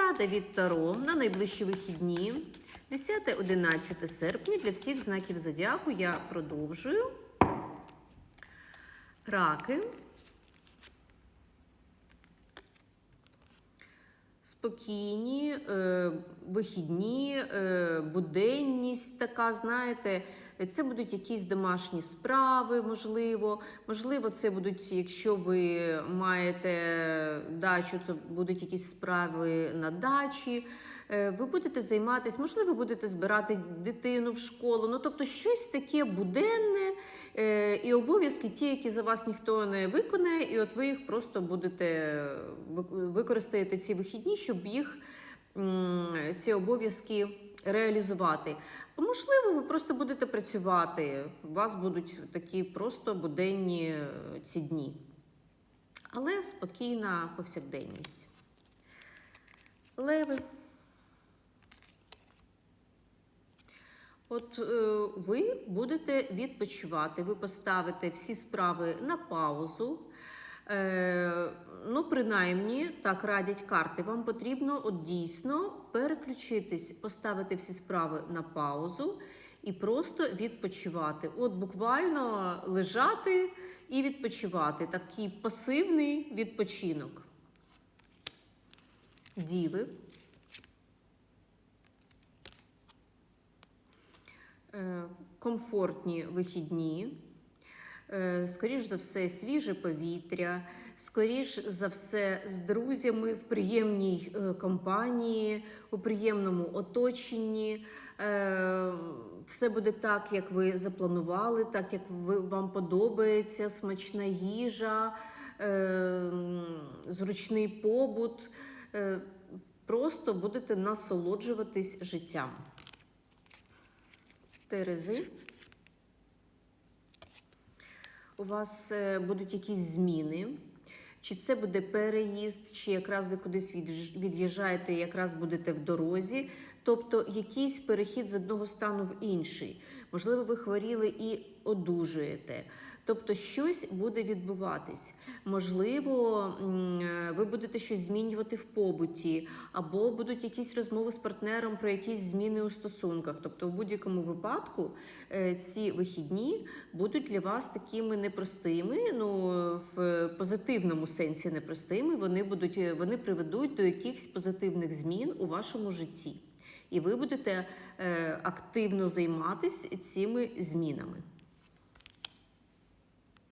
Порада від Таро на найближчі вихідні. 10-11 серпня для всіх знаків зодіаку я продовжую. Раки. Спокійні, е, вихідні, е, буденність така, знаєте, це будуть якісь домашні справи, можливо. Можливо, це будуть, якщо ви маєте дачу, це будуть якісь справи на дачі. Е, Ви будете займатися, можливо, будете збирати дитину в школу. Ну, тобто, щось таке буденне і обов'язки, ті, які за вас ніхто не виконає, і от ви їх просто будете ви- використаєте ці вихідні, щоб їх ці обов'язки реалізувати. А можливо, ви просто будете працювати. У вас будуть такі просто буденні е, ці дні. Але спокійна повсякденність. Леви. От е, ви будете відпочивати, ви поставите всі справи на паузу. Е, ну, принаймні, так радять карти. Вам потрібно от дійсно переключитись, поставити всі справи на паузу і просто відпочивати. От буквально лежати і відпочивати. Такий пасивний відпочинок. Діви. Е, комфортні вихідні, е, скоріш за все, свіже повітря, скоріш за все, з друзями в приємній е, компанії, у приємному оточенні. Е, Все буде так, як ви запланували, так як вам подобається, смачна їжа, зручний побут. Просто будете насолоджуватись життям. Терези. У вас е, будуть якісь зміни. Чи це буде переїзд, чи якраз ви кудись від'їж- від'їжджаєте, якраз будете в дорозі. Тобто якийсь перехід з одного стану в інший. Можливо, ви хворіли і одужуєте. Тобто щось буде відбуватись. Можливо, е, ви будете щось змінювати в побуті, або будуть якісь розмови з партнером про якісь зміни у стосунках. Тобто, в будь-якому випадку е, ці вихідні будуть для вас такими непростими, ну в позитивному сенсі непростими. Вони будуть е, вони приведуть до якихось позитивних змін у вашому житті. І ви будете е, активно займатися цими змінами.